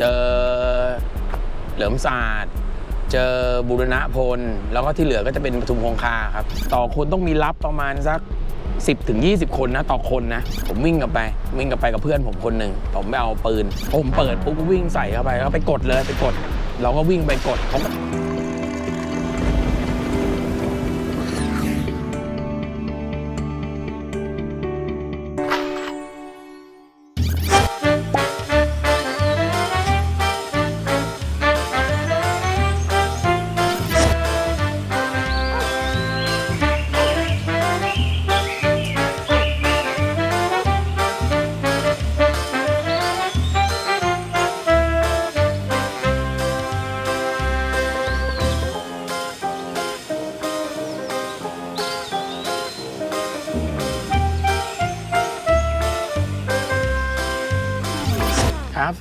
เจอเหลิมศาสตร์ เจอบุรณพล แล้วก็ที่เหลือก็จะเป็นปทุมคงคาครับ ต่อคนต้องมีรับประมาณสัก 10ถึง20 คนนะต่อคนนะ ผมวิ่งกลับไปวิ่งกลับไปกับเพื่อนผมคนหนึ่งผมไปเอาปืน ผมเปิดปุ๊บก็วิ่งใส่เข้าไปแล้วไปกดเลยไปกด เราก็วิ่งไปกดเขา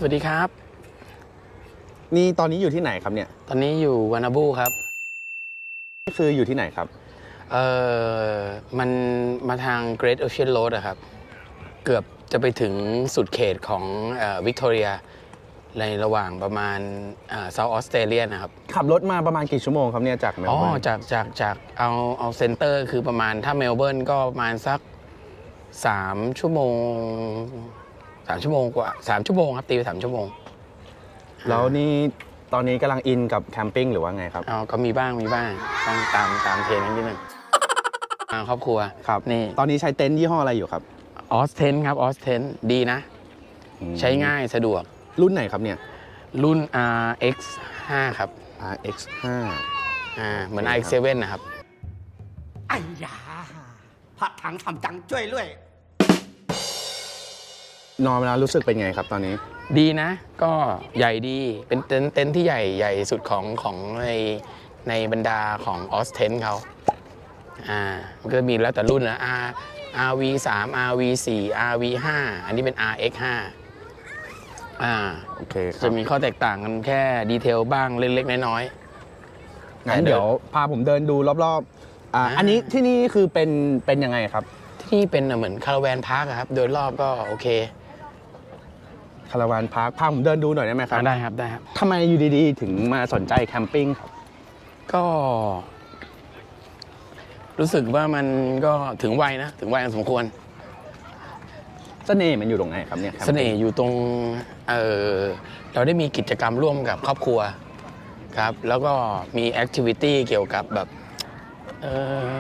สวัสดีครับ นี่ตอนนี้อยู่ที่ไหนครับเนี่ย ตอนนี้อยู่วานาบูครับนี่คืออยู่ที่ไหนครับ เออมันมาทาง Great Ocean Road อะครับ เกือบจะไปถึงสุดเขตของวิกตอเรียในระหว่างประมาณเซาท์ออสเตรเลียนะครับ ขับรถมาประมาณกี่ชั่วโมงครับเนี่ยจากเมลอ๋อเบิร์นจากจากจากเอาเอาเซ็นเตอร์คือประมาณถ้าเมลเบิร์นก็ประมาณสัก 3 ชั่วโมง 3ชั่วโมงกว่า3ชั่วโมงครับตีไป3ชั่วโมงแล้วนี่ตอนนี้กำลังอินกับแคมปิ้งหรือว่าไงครับเอาก็มีบ้างมีบ้างต้องตามตามเทรนด์นิดนึงอ่าครอบครัวครับนี่ตอนนี้ใช้เต็นท์ยี่ห้ออะไรอยู่ครับออสเทนครับออสเทนดีนะอืมใช้ง่ายสะดวกรุ่นไหนครับเนี่ย รุ่น RX 5ครับ RX อ่าเหมือนนี่ RX ครับ7นะครับ哎呀，พระถังทำจังช่วยด้วย5 นอนเวลารู้สึกเป็นไงครับตอนนี้ ดีนะ ก็ใหญ่ดีเป็นเต็นท์เต็นท์ที่ใหญ่ใหญ่สุดของของในในบรรดาของออสเทนเขาอ่ามันก็มีแล้วแต่รุ่นนะ R RV 3 RV 4 RV 5อันนี้เป็น RX 5อ่าโอเคครัจะบมีข้อแตกต่างกันแค่ดีเทลบ้างเล็กๆน้อย งั้นเดี๋ยวพาผมเดินดูรอบๆอ่าอ่า อันนี้ที่นี่คือเป็นเป็นยังไงครับ ๆที่นี่เป็นเหมือนคาราแวนพาร์คครับ โดยรอบก็โอเค คาราวานพาร์คพาผมเดินดูหน่อยได้ไหมครับอ่าได้ครับได้ครับ ทำไมอยู่ดีๆ ถึงมาสนใจแคมปิ้งครับ ก็ รู้สึกว่ามันก็ถึงวัยนะ ถึงวัยอันสมควร เสน่ห์มันอยู่ตรงไหนครับเนี่ยแคมเสปิ้งน่ห์อยู่ตรงเออเราได้มีกิจกรรมร่วมกับครอบครัวครับ แล้วก็มีแอคทิวิตี้เกี่ยวกับแบบเอ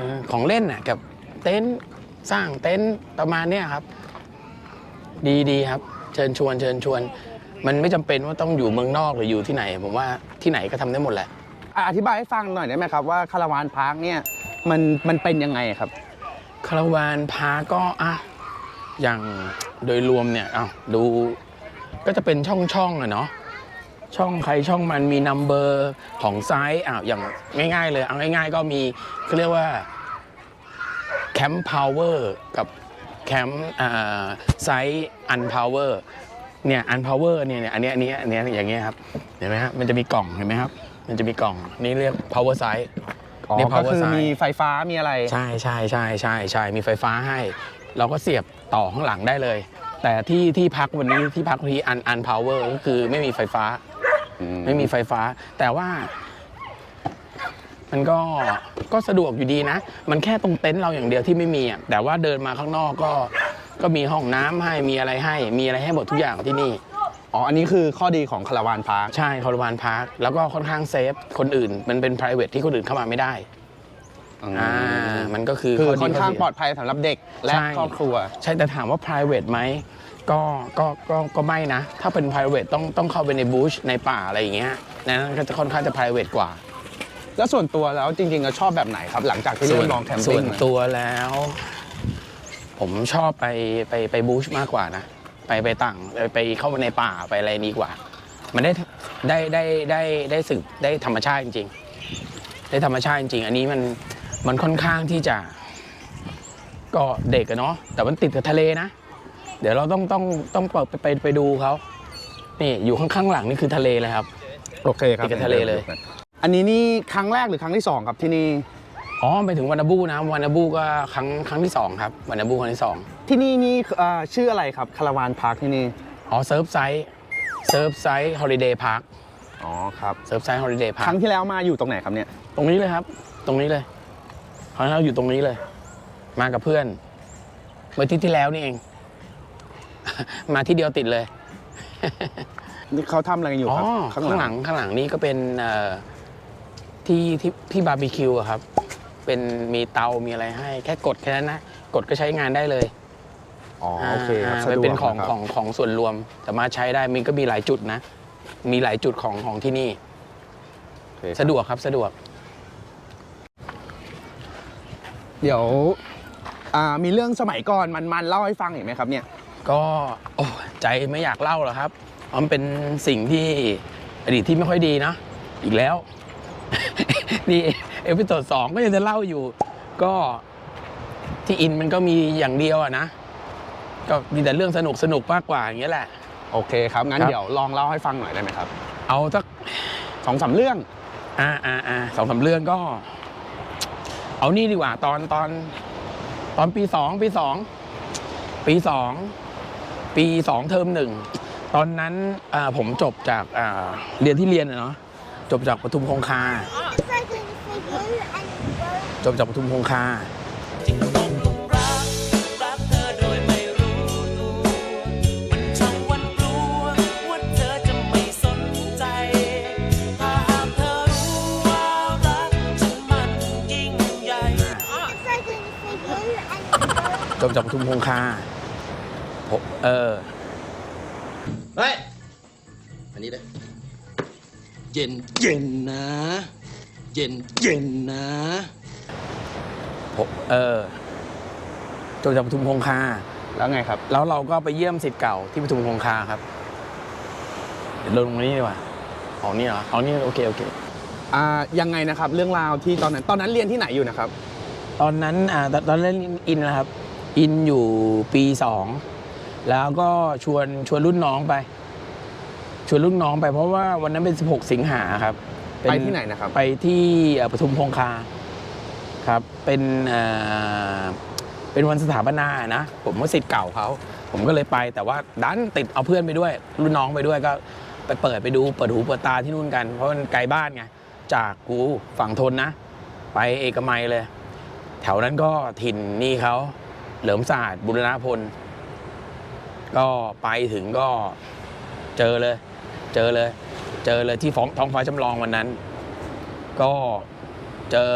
อของเล่นน่ะกับเต็นท์สร้างเต็นท์ประมาณเนี้ยครับ ดีดีครับ เชิญชวนเชิญชวน มันไม่จำเป็นว่าต้องอยู่เมืองนอกหรืออยู่ที่ไหน ผมว่าที่ไหนก็ทำได้หมดแหละ อะอธิบายให้ฟังหน่อยได้ไหมครับว่าคาราวานพาร์คเนี่ยมันมันเป็นยังไงครับ คาราวานพาร์คก็อะอย่างโดยรวมเนี่ยเอาดูก็จะเป็นช่องช่องๆอะเนาะช่องใครช่องมันมีนัมเบอร์ของไซส์อะอย่างง่าย ๆ เลยเอาง่าย ๆ ก็มีเขาเรียกว่าแคมป์พาวเวอร์กับ แคมป์ไซส์อันพาวเวอร์เนี่ยอันพาวเวอร์เนี่ยเนี่ยอันเนี้ยอันเนี้ยอันเนี้ยอย่างเงี้ยครับเห็นไหมครับมันจะมีกล่องเห็นไหมครับ มันจะมีกล่องนี่เรียก power size อ๋อนี่ก็ power คือ size มีไฟฟ้ามีอะไร ใช่ใช่ใช่ใช่ใช่มีไฟฟ้าให้ เราก็เสียบต่อข้างหลังได้เลย แต่ที่ที่พักวันนี้ที่พักที่อันอันพาวเวอร์ก็คือไม่มีไฟฟ้า ไม่มีไฟฟ้า แต่ว่า มันก็ก็สะดวกอยู่ดีนะ มันแค่ตรงเต็นท์เราอย่างเดียวที่ไม่มีอะแต่ว่าเดินมาข้างนอกก็ก็มีห้องน้ำให้มีอะไรให้ มีอะไรให้หมดทุกอย่างที่นี่ อ๋อ อันนี้คือข้อดีของคาราวานพาร์คใช่คาร์วานพาร์คแล้วก็ค่อนข้างเซฟคนอื่น มันเป็น p r i v a t ที่คนอื่นเข้ามาไม่ได้อ่ามันก็คือคือดีค่อนข้างเสียปลอดภัยสำหรับเด็กและใช่ครอบครัว ใช่แต่ถามว่า private ไหมก็ก็ก็ก็ไม่นะ ถ้าเป็น private ต้องต้องเข้าไปในบูชในป่าอะไรอย่างเงี้ยนั้นก็จะค่อนข้างจะ private กว่า แล้วส่วนตัวแล้วจริงๆเราชอบแบบไหนครับ หลังจากที่ส่เริ่วนมลองแคมส่ปิ้วงนมาตัวแล้ว ผมชอบไปไปไปบูชมากกว่านะ ไปไปต่างไปไปเข้าไปในป่าไปอะไรนี้กว่า มันได้ได้ได้ได้ได้สึกได้ธรรมชาติจริง ๆ ได้ธรรมชาติจริงๆอันนี้มันมันค่อนข้างที่จะ ก็เด็กอะเนาะแต่มันติดกับทะเลนะ เดี๋ยวเราต้องต้องต้องเปิดไปไปไปดูเขานี่อยู่ข้างๆหลังนี่คือทะเลเลยครับ โอเคครับติดกับทะเลเลย อันนี้นี่ครั้งแรกหรือครั้งที่สองครับที่นี่ อ๋อไปถึงวานาบูนะวานาบูก็ครั้งครั้งที่สองครับวานาบูครั้งที่สองที่นี่นี่เอ่อชื่ออะไรครับคาราวานพาร์คที่นี่ อ๋อเซิร์ฟไซส์เซิร์ฟไซส์ฮอลิเดย์พาร์คอ๋อครับ เซิร์ฟไซส์ฮอลิเดย์พาคร์รั้คงที่แล้วมาอยู่ตรงไหนครับเนี่ย ตรงนี้เลยครับ ตรงนี้เลยคราวที่เราอยู่ตรงนี้เลย มากับเพื่อนเมื่ออาที่ที่แล้วนี่เอง มาที่เดียวติดเลย นี่เขาทำอะไรกันอยู่อ๋อครับ ข้างหลังข้างหลังนี่ก็เป็นเอ่อ ที่ที่ที่บาร์บีคิวอะครับ เป็นมีเตา มีอะไรให้ แค่กดแค่นั้นนะ กดก็ใช้งานได้เลยอ๋อโอเคครับาสะดวกเป็นของนะครับของของส่วนรวม สามารถใช้ได้มีก็มีหลายจุดนะ มีหลายจุดของของที่นี่ โอเคครับสะดวกครับสะดวก เดี๋ยวอ่ามีเรื่องสมัยก่อนมันๆเล่าให้ฟังอีกไหมครับเนี่ย ก็โอ้ใจไม่อยากเล่าหรอกครับเพราะมันเป็นสิ่งที่อดีตที่ไม่ค่อยดีนะ อีกแล้ว นี่เอพิโซดสองก็ยังจะเล่าอยู่ ก็ที่อินมันก็มีอย่างเดียวอะนะ ก็มีแต่เรื่องสนุกสนุกมากกว่าอย่างเงี้ยแหละ โอเคครับ งั้นครับ เดี๋ยวลองเล่าให้ฟังหน่อยได้ไหมครับเอาสัก สองสามเรื่อง อ่าอ่าอ่าสองสามเรื่องก็ เอานี่ดีกว่า ตอนตอน ตอนปีสองปีสองปีสองปีสองเทอมหนึ่งตอนนั้นอ่าผมจบจากอ่าเรียนที่เรียนอะเนาะจบจากปทุมคงคา จบจากปทุมคงคาจมรักรักเธอโดยไม่รู้ตัวมันช่างหวันกลัวว่าเธอจะไม่สนใจถ้าหากเธอรู้ว่ารักฉันมันยิ่งใหญ่ Second for you and go จบจากปทุมคงคาเออเฮ้ย อันนี้เลยเย็นเย็นนะ เย็นเย็นนะ เออจบจากปทุมคงคา แล้วไงครับ แล้วเราก็ไปเยี่ยมสิทธิ์เก่าที่ปทุมคงคาครับ เดี๋ยวลงตรงนี้ดีกว่าเอานี่เหรอเอานี่โอเคโอเคอ่ายังไงนะครับ เรื่องราวที่ตอนนั้นตอนนั้นเรียนที่ไหนอยู่นะครับ ตอนนั้นอ่าตอนตอนเล่นอินนะครับ อินอยู่ปีสองแล้วก็ชวนชวนรุ่นน้องไป ชวนรุ่นน้องไปเพราะว่าวันนั้นเป็น 16 สิงหาครับเไปที่ไหนนะครับ ไปที่เอ่อปทุมคงคา ครับ เป็นเป็นวันสถาปนานะ ผมก็สิทธิ์เก่าเขา ผมก็เลยไปแต่ว่าดันติดเอาเพื่อนไปด้วย รุ่นน้องไปด้วยก็ไปเปิดไปดูเปิดหูเปิดตาที่นู่นกัน เพราะมันไกลบ้านไง จากกูฝั่งทนนะ ไปเอกมัยเลย แถวนั้นก็ถิ่นนี่เขาเหลิมศาสตร์บุรณพล ก็ไปถึงก็เจอเลย เจอเลย เจอเลยที่ฟ้องท้องฟ้าจำลองวันนั้น ก็เจอ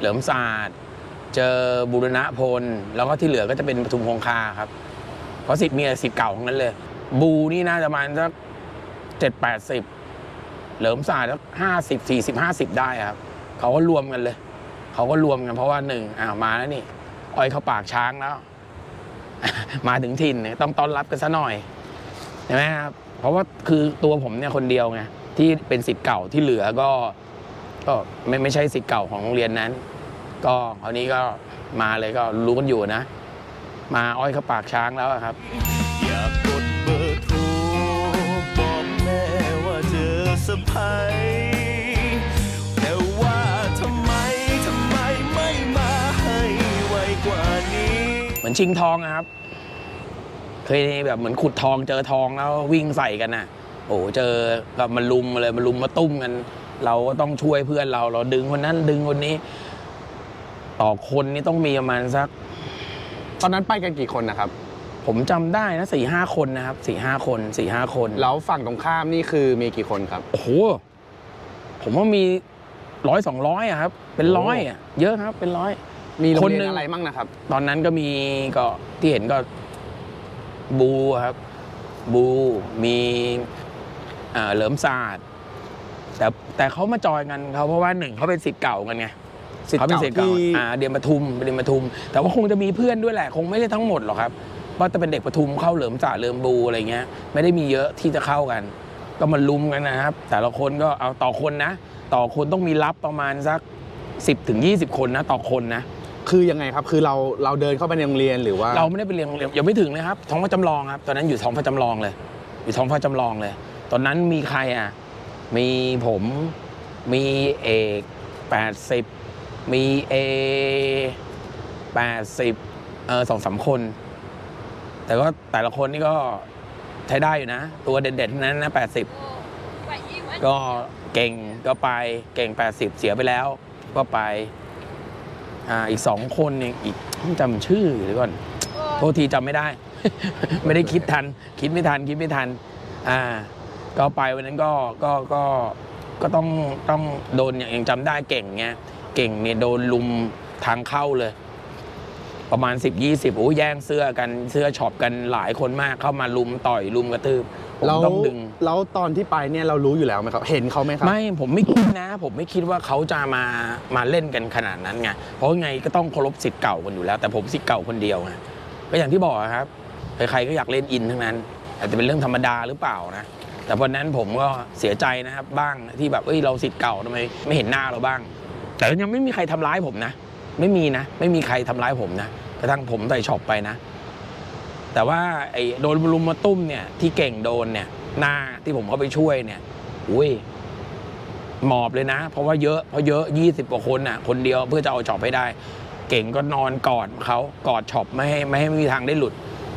เหลิมศาสตร์ เจอบุรณะพล แล้วก็ที่เหลือก็จะเป็นปทุมคงคาครับ เพราะสิทธิ์มีสิทธิ์เก่าทั้งนั้นเลย บูนี่น่าจะประมาณสักเจ็ดแปดสิบเหลิมศาสตร์สักห้าสิบสี่สิบห้าสิบได้ครับ เขาก็รวมกันเลย เขาก็รวมกันเพราะว่าหนึ่งอ้าวมาแล้วนี่ อ้อยเข้าปากช้างแล้ว มาถึงถิ่นต้องต้อนรับกันซะหน่อยใช่ไหมครับเพราะว่าคือตัวผมเนี่ยคนเดียวไงที่เป็นสิทธิ์เก่าที่เหลือก็ ก็ไม่ไม่ใช่สิทธิ์เก่าของโรงเรียนนั้น ก็คราวนี้ก็มาเลยก็รู้กันอยู่นะ มาอ้อยเข้าปากช้างแล้วอะครับ อยากกดเบอร์โทรบอกแม่ว่าเจอสะพายแต่ว่าทำไมทำไมไม่มาให้ไวกว่านี้ เหมือนชิงทองอะครับ เคยแบบเหมือนขุดทองเจอทองแล้ววิ่งใส่กันน่ะ โอ้โหเจอก็มาลุมมาเลยมาลุมมาตุ้มกัน เราก็ต้องช่วยเพื่อนเราเราดึงคนนั้นดึงคนนี้ ต่อคนนี่ต้องมีประมาณสัก ตอนนั้นไปกันกี่คนนะครับ ผมจำได้นะสี่ห้าคนนะครับสี่ห้าคนสี่ห้าคนแล้วฝั่งตรงข้ามนี่คือมีกี่คนครับ โอ้โหผมว่ามีร้อยสองร้อยอะครับ เป็นร้อยอะเยอะครับ เป็นร้อย มีโรงคนเรียหนึ่นงอะไรมั่งนะครับ ตอนนั้นก็มีก็ที่เห็นก็บูครับ บูมีเอ่อเหลิมศาสตร์ แต่แต่เขามาจอยกันเขาเพราะว่าหนึ่งเขาเป็นสิทธิ์เก่ากันไงสิทธิ์เขาเป็นเก่าสิทธิ์เก่าที่ อ่าเรียนปทุมเรียนปทุม แต่ว่าคงจะมีเพื่อนด้วยแหละ คงไม่ได้ทั้งหมดหรอกครับว่าจะเป็นเด็กปทุมเข้าเหลิมศาสตร์เหลิมบูอะไรเงี้ย ไม่ได้มีเยอะที่จะเข้ากัน ก็มาลุมกันนะครับ แต่ละคนก็เอาต่อคนนะ ต่อคนต้องมีรับประมาณสัก 10ถึง20 คนนะต่อคนนะ คือยังไงครับ คือเราเราเดินเข้าไปในโรงเรียนหรือว่า เราไม่ได้ไปเรียนโรงเรียนยังไม่ถึงเลยครับท้องฟ้าจำลองครับ ตอนนั้นอยู่ท้องฟ้าจำลองเลย อยู่ท้องฟ้าจำลองเลย ตอนนั้นมีใครอะ มีผมมีเอกแปดสิบมีเอแปดสิบเออสองสามคน แต่ก็แต่ละคนนี่ก็ใช้ได้อยู่นะ ตัวเด็ดๆทั้งนั้นนะ 80 ก็เก่งก็ไปเก่ง 80 เสียไปแล้ว ก็ไปอ่าอีกสองคนเนี่ยอีกต้องจำชื่อหรือก่อนโทษทีจำไม่ได้ ไม่ได้คิดทัน คิดไม่ทันคิดไม่ทัน อ่า ก็ไปวันนั้นก็ก็ก็ก็ต้องต้องโดนอย่างยังจำได้เก่งไงเก่งเนี่ยโดนลุมทางเข้าเลย ประมาณ 10 20โอ้แย่งเสื้อกันเสื้อช็อปกันหลายคนมากเข้ามาลุมต่อยลุมกระตืบผมแล้วต้องดึง แล้วตอนที่ไปเนี่ยเรารู้อยู่แล้วไหมครับ เห็นเขาไหมครับ ไม่ผมไม่คิดนะ ผมไม่คิดว่าเขาจะมามาเล่นกันขนาดนั้นไงเพราะไงก็ต้องเคารพสิทธิ์เก่ากันอยู่แล้ว แต่ผมสิทธิ์เก่าคนเดียวไงก็อย่างที่บอกอะครับใครๆก็อยากเล่นอินทั้งนั้น อาจจะเป็นเรื่องธรรมดาหรือเปล่านะ แต่วันนั้นผมก็เสียใจนะครับบ้างที่แบบเอ้ยเราสิทธิ์เก่าทำไมไม่เห็นหน้าเราบ้าง แต่ยังไม่มีใครทำร้ายผมนะ ไม่มีนะไม่มีใครทำร้ายผมนะกระทั่งผมใส่ช็อปไปนะ แต่ว่าไอ้โดนลุมมาตุ้มเนี่ยที่เก่งโดนเนี่ยหน้าที่ผมเข้าไปช่วยเนี่ยอุ้ยหมอบเลยนะ เพราะว่าเยอะเพราะเยอะ20กว่าคนน่ะ คนเดียวเพื่อจะเอาช็อปให้ได้ เก่งก็นอนกอดเขากอดช็อปไม่ให้ไม่ให้มีทางได้หลุด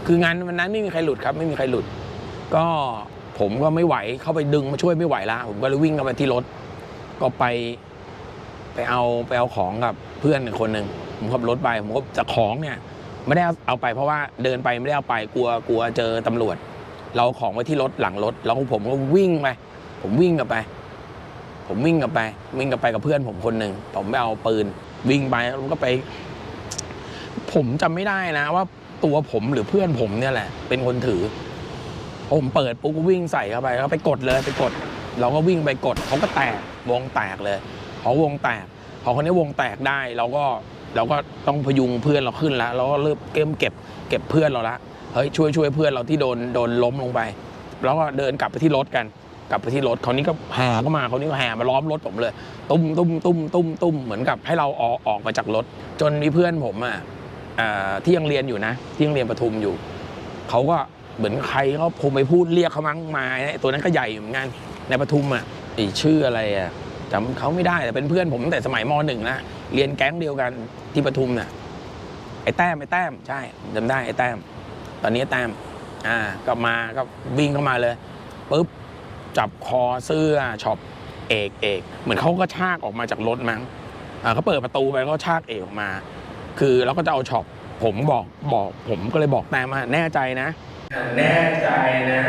คืองานวันนั้นไม่มีใครหลุดครับ ไม่มีใครหลุด ก็ ผมก็ไม่ไหวเข้าไปดึงมาช่วยไม่ไหวละผมก็เลยวิ่งเข้าไปที่รถ ก็ไป ไปเอาไปเอาของกับเพื่อนอีกคนหนึ่งผมขับรถไปผมก็จะของเนี่ยไม่ได้เอาไปเพราะว่าเดินไปไม่ได้เอาไปกลัวกลัวเจอตำรวจ เราเอาของไว้ที่รถหลังรถ แล้วผมก็วิ่งไปผมวิ่งกลับไป ผมวิ่งกลับไป วิ่งกลับไปกับเพื่อนผมคนหนึ่งผมไปเอาปืน วิ่งไปแล้วก็ไป ผมจำไม่ได้นะว่าตัวผมหรือเพื่อนผมเนี่ยแหละ เป็นคนถือ ผมเปิดปุ๊บก็วิ่งใส่เข้าไปแล้วไปกดเลยไปกด เราก็วิ่งไปกดเขาก็แตกวงแตกเลยพอวงแตกพอคนนี้วงแตกได้เราก็เราก็ต้องพยุงเพื่อนเราขึ้นแล้วเราก็เริ่มเก็บเก็บเก็บเพื่อนเราละเฮ้ยช่วยช่วยเพื่อนเราที่โดนโดนล้มลงไป แล้วก็เดินกลับไปที่รถกัน กลับไปที่รถเขานี้ก็แห่เข้ามาเขานี้ก็แห่มาล้อมรถผมเลย ตุ้มตุ้มตุ้มตุ้มตุ้มเหมือนกับให้เราออกออกมาจากรถ จนมีเพื่อนผมอะอ่าที่ยังเรียนอยู่นะ ที่ยังเรียนประทุมอยู่เขาก็ เหมือนใครเขาคงไปพูดเรียกเขามั้งมาตัวนั้นก็ใหญ่เหมือนกันในปทุมอะไอชื่ออะไรอะจำเขาไม่ได้แต่เป็นเพื่อนผมตั้งแต่สมัยมหนึ่งนะเรียนแก๊งเดียวกันที่ปทุมน่ะไอ้แต้มไอ้แต้มใช่จำได้ไอ้แต้ม ตอนนี้แต้มอ่าก็มาก็วิ่งเข้ามาเลยปุ๊บจับคอเสื้อช็อปเอกเอกเหมือนเขาก็ชากออกมาจากรถมั้งอ่าเขาเปิดประตูไปก็ชากเอกออกมา คือเราก็จะเอาช็อปผมบอกบอกผมก็เลยบอกแต้มว่าแน่ใจนะ แน่ใจนะ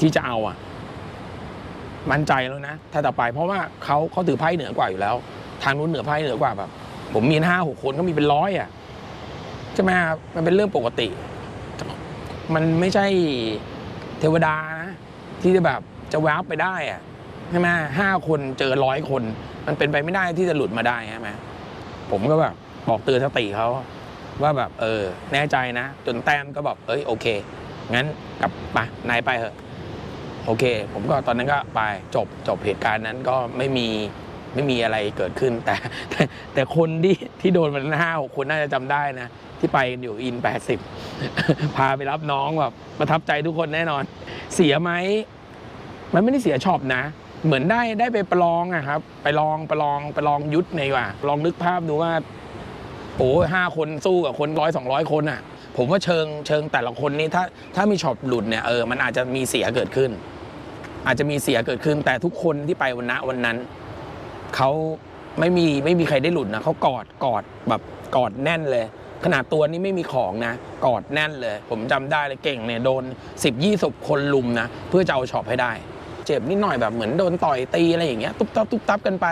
ที่จะเอาอะ มั่นใจแล้วนะถ้าต่อไปเพราะว่าเขาเขาถือไพ่เหนือกว่าอยู่แล้ว ทางนู้นเหนือไพ่เหนือกว่าแบบ ผมมีห้าหกคนก็มีเป็นร้อยอะใช่ไหมครับมันเป็นเรื่องปกติ มันไม่ใช่เทวดานะที่จะแบบจะแวบไปได้อะ ใช่ไหมห้าคนเจอร้อยคน มันเป็นไปไม่ได้ที่จะหลุดมาได้ใช่ไหมผมก็แบบบอกเตือนสติเขาว่าแบบเออ แน่ใจนะ จนแต้มก็บอกเอ้ยโอเค งั้นกลับไปนายไปเถอะ โอเค ผมก็ตอนนั้นก็ไปจบจบเหตุการณ์นั้นก็ไม่มีไม่มีอะไรเกิดขึ้นแต่ แต่แต่คนที่ที่โดนมันห้าหกคนน่าจะจำได้นะ ที่ไปกันอยู่อินแปดสิบพาไปรับน้องแบบประทับใจทุกคนแน่นอน เสียไหม มันไม่ได้เสียช็อปนะ เหมือนได้ได้ไปประลองอะครับ ไปลองประลองไปลองยุทธในว่า ลองนึกภาพดูว่าโอ้ห้าคนสู้กับคนร้อยสองร้อยคนอะผมว่าเชิงเชิงแต่ละคนนี้ถ้าถ้ามีช็อปหลุดเนี่ยเออมันอาจจะมีเสียเกิดขึ้น อาจจะมีเสียเกิดขึ้น แต่ทุกคนที่ไปวันณวันนั้นเขาไม่มีไม่มีใครได้หลุดนะเขากอดกอดแบบกอดแน่นเลย ขนาดตัวนี้ไม่มีของนะ กอดแน่นเลย ผมจำได้เลยเก่งเนี่ยโดนสิบยี่สบคนลุมนะ เพื่อจะเอาช็อปให้ได้ เจ็บนิดหน่อยแบบเหมือนโดนต่อยตีอะไรอย่างเงี้ยตุ๊บตับตุ๊บตับกันไป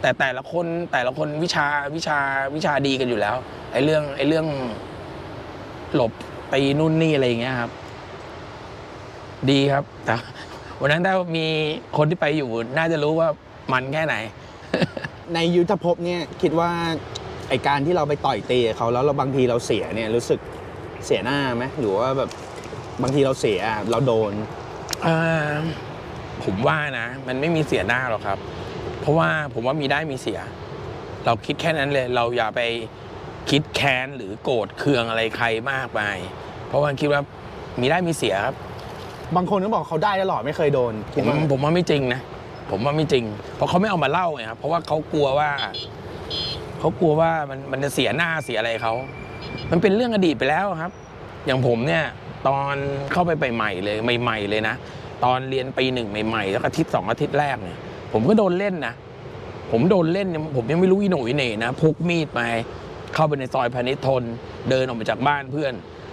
แต่แต่ละคนแต่ละคนวิชาวิชาวิชาดีกันอยู่แล้วไอ้เรื่องไอ้เรื่องหลบตีนู่นนี่อะไรอย่างเงี้ยครับ ดีครับ แต่วันนั้นถ้ามีคนที่ไปอยู่น่าจะรู้ว่ามันแค่ไหน ในยุทธภพเนี่ยคิดว่าไอการที่เราไปต่อยตีกับเขาแล้วเราบางทีเราเสียเนี่ยรู้สึกเสียหน้าไหมหรือว่าแบบบางทีเราเสียเราโดนเอ่อ ผมว่านะ มันไม่มีเสียหน้าหรอกครับ เพราะว่าผมว่ามีได้มีเสีย เราคิดแค่นั้นเลย เราอย่าไปคิดแค้นหรือโกรธเคืองอะไรใครมากไป เพราะว่าคิดว่ามีได้มีเสียครับ บางคนก็บอกเขาได้ตลอดไม่เคยโดนผคิดมว่าผมว่าไม่จริงนะ ผมว่าไม่จริง เพราะเขาไม่เอามาเล่าไงครับ เพราะว่าเขากลัวว่าเขากลัวว่ามันมันจะเสียหน้าเสียอะไรเขา มันเป็นเรื่องอดีตไปแล้วครับ อย่างผมเนี่ย ตอนเข้าไปใหม่ๆเลยใหม่ ๆเลยนะ ตอนเรียนปีหนึ่งใหม่ๆ แล้วอาทิตย์สองอาทิตย์แรกเนี่ย ผมก็โดนเล่นนะ ผมโดนเล่นเนี่ยผมยังไม่รู้อีโหน่อีเหน่นะพกมีดไปเข้าไปในซอยพาณิชย์ทน เดินออกมาจากบ้านเพื่อน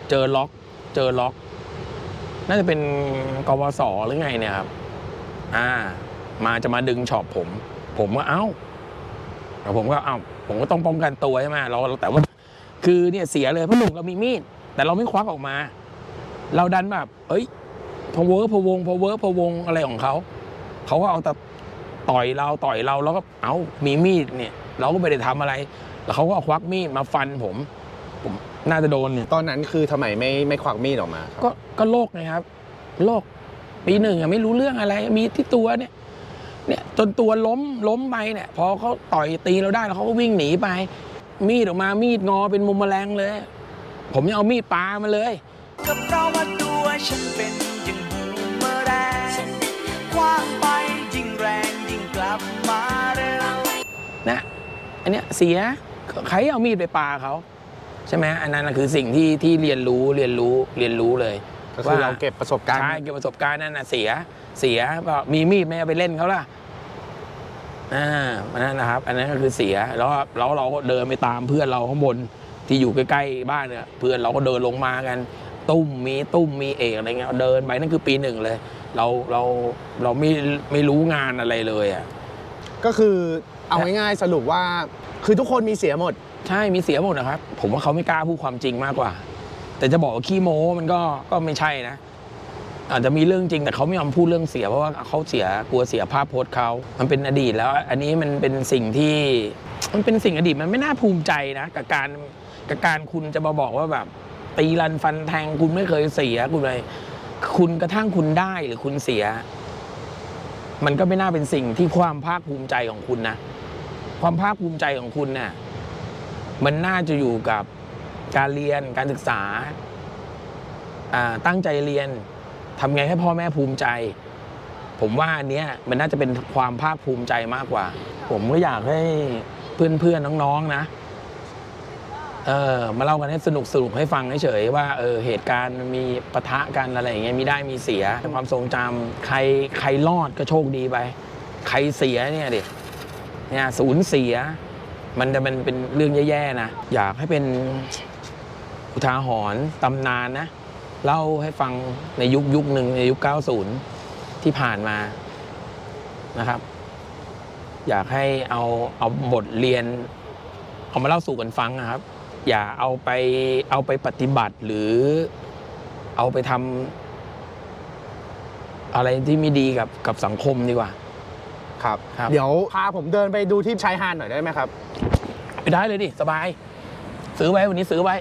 เจอล็อก เจอล็อก น่าจะเป็นกวสหรือไงเนี่ยครับ อ่า มาจะมาดึงช็อปผม ผมก็เอ้าแล้วผมก็เอ้าผมก็ต้องป้องกันตัวใช่ไหมเราเราแต่ว่าคือเนี่ยเสียเลยเพราะหนุ่มเรามีมีด แต่เราไม่ควักออกมา เราดันแบบ เอ้ย พะเวอพะวงพะเวอพะวงอะไรของเขาเขาก็เอาแต่ต่อยเราต่อยเราแล้วก็เอ้ามีมีดเนี่ย เราก็ไม่ได้ทำอะไร แล้วเขาก็เอาควักมีดมาฟันผม ผมน่าจะโดนเนี่ยตอนนั้นคือทำไมไม่ไม่ควักมีดออกมาครับก็ก็โรคไงครับโรคปีหนึ่งอะไม่รู้เรื่องอะไร มีที่ตัวเนี่ยเนี่ยจนตัวล้มล้มไปเนี่ยพอเขาต่อยตีเราได้แล้วเขาก็วิ่งหนีไป มีดออกมามีดงอเป็นมุมแมลงเลย ผมยังเอามีดปามาเลยก็เพราะว่าตัวฉันเป็น อันเนี้ยเสียใครเอามีดไปปาเขาใช่ไหมอันนั้นน่ะคือสิ่งที่ที่เรียนรู้เรียนรู้เรียนรู้เลยก็คือเราเก็บประสบการณ์ใช่เก็บประสบการณ์นั่นน่ะเสียเสียบอกมีมีดไม่เอาไปเล่นเขาล่ะอ่าอันนั้นนะครับ อันนั้นก็คือเสียแล้วแล้วเราก็เดินไปตามเพื่อนเราข้างบนที่อยู่ใกล้ๆบ้านเนี่ยเพื่อนเราก็เดินลงมากัน ตุ้มมีตุ้มมีเอกอะไรเงี้ยเดินไปนั่นคือปีหนึ่งเลย เราเราเราไม่ไม่รู้งานอะไรเลยอะก็คือ เอาง่ายๆสรุปว่า คือทุกคนมีเสียหมด ใช่มีเสียหมดนะครับ ผมว่าเขาไม่กล้าพูดความจริงมากกว่า แต่จะบอกว่าขี้โม้มันก็ก็ไม่ใช่นะ อาจจะมีเรื่องจริงแต่เขาไม่ยอมพูดเรื่องเสียเพราะว่าเขาเสียกลัวเสียภาพโพสต์เขามันเป็นอดีตแล้ว อันนี้มันเป็นสิ่งที่มันเป็นสิ่งอดีตมันไม่น่าภูมิใจนะกับการกับการคุณจะมาบอกว่าแบบ ตีรันฟันแทงคุณไม่เคยเสียคุณเลยคุณกระทั่งคุณได้หรือคุณเสีย มันก็ไม่น่าเป็นสิ่งที่ความภาคภูมิใจของคุณนะ ความภาคภูมิใจของคุณน่ะมันน่าจะอยู่กับการเรียนการศึกษา ตั้งใจเรียนทำไงให้พ่อแม่ภูมิใจ ผมว่าอันเนี้ยมันน่าจะเป็นความภาคภูมิใจมากกว่า ผมก็อยากให้เพื่อนๆน้องๆนะ เออมาเล่ากันให้สนุกสนุกให้ฟังเฉยๆว่าเออเหตุการณ์มันมีปะทะกันอะไรอย่างเงี้ยมีได้มีเสียความทรงจำใครใครรอดก็โชคดีไป ใครเสียเนี่ยดิเนี่ยสูญเสีย มันจะเป็นเป็นเรื่องแย่ๆนะอยากให้เป็นอุทาหรณ์ตำนานนะ เล่าให้ฟังในยุคยุคหนึ่งในยุค 90 ที่ผ่านมานะครับ อยากให้เอาเอาบทเรียน เอามาเล่าสู่กันฟังนะครับ อย่าเอาไปเอาไปปฏิบัติหรือเอาไปทำอะไรที่ไม่ดีกับกับสังคมดีกว่า ครับ ครับ เดี๋ยวพาผมเดินไปดูที่ชายหาดหน่อยได้ไหมครับ ไปได้เลยดิ สบาย ซื้อไว้วันนี้ซื้อไว้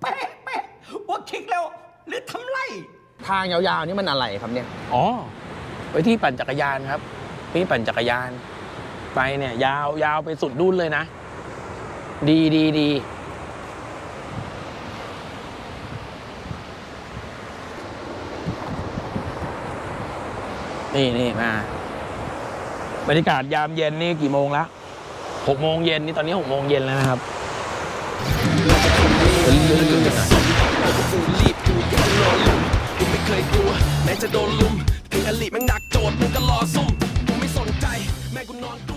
เป๊ะเป๊ะว่าคิกแล้วหรือทำไร ทางยาวๆนี่มันอะไรครับเนี่ย อ๋อไปที่ปั่นจักรยานครับไปที่ปั่นจักรยาน ไปเนี่ยยาวยาวไปสุดดุ้นเลยนะ ดีดีดีนี่นี่มาบรรยากาศยามเย็นนี่กี่โมงล้วหกโมงเย็นนี่ตอนนี้หกโมงเย็นแล้วนะครับเลื่อยู่อยกูรีบกูยังนอลุมกูไม่เคยกลัวแม้จะโดนลุมถึงอลิแม่งดักโจทย์มึงก็รอซุ่มกูไม่สนใจ แม่กูนอน